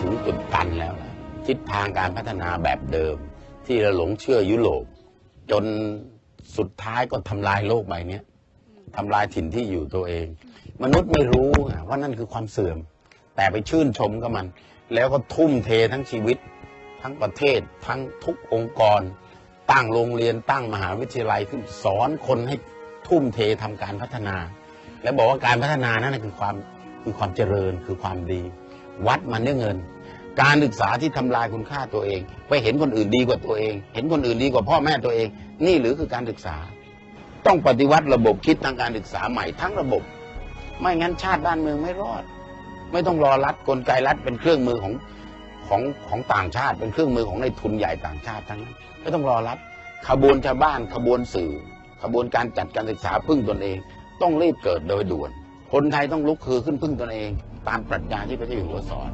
ถึงจุดตันแล้วนะทิศทางการพัฒนาแบบเดิม ที่เราหลงเชื่อยุโรป จนสุดท้ายก็ทำลายโลกใบนี้ทำลายถิ่นที่อยู่ตัวเอง มนุษย์ไม่รู้ว่านั่นคือความเสื่อม แต่ไปชื่นชมกับมัน แล้วก็ทุ่มเททั้งชีวิต ทั้งประเทศ ทั้งทุกองค์กร ตั้งโรงเรียนตั้งมหาวิทยาลัยขึ้นสอนคนให้ทุ่มเททำการพัฒนา แล้วบอกว่าการพัฒนานั่นคือความคือความเจริญคือความดี วัดมันด้วยเงิน การศึกษาที่ทำลายคุณค่าตัวเอง ไปเห็นคนอื่นดีกว่าตัวเอง เห็นคนอื่นดีกว่าพ่อแม่ตัวเอง นี่หรือคือการศึกษา ต้องปฏิวัติระบบคิดทางการศึกษาใหม่ทั้งระบบ ไม่งั้นชาติบ้านเมืองไม่รอด ไม่ต้องรอรัฐกลไกรัฐเป็นเครื่องมือของของของต่างชาติ เป็นเครื่องมือของในทุนใหญ่ต่างชาติทั้งนั้นไม่ต้องรอรัฐขบวนชาวบ้านขบวนสื่อ ขบวนการจัดการศึกษาพึ่งตนเอง ต้องรีบเกิดโดยด่วน คนไทยต้องลุกคือขึ้นพึ่งตนเอง ตามปรัชญาที่พระเจ้าอยู่หัวสอน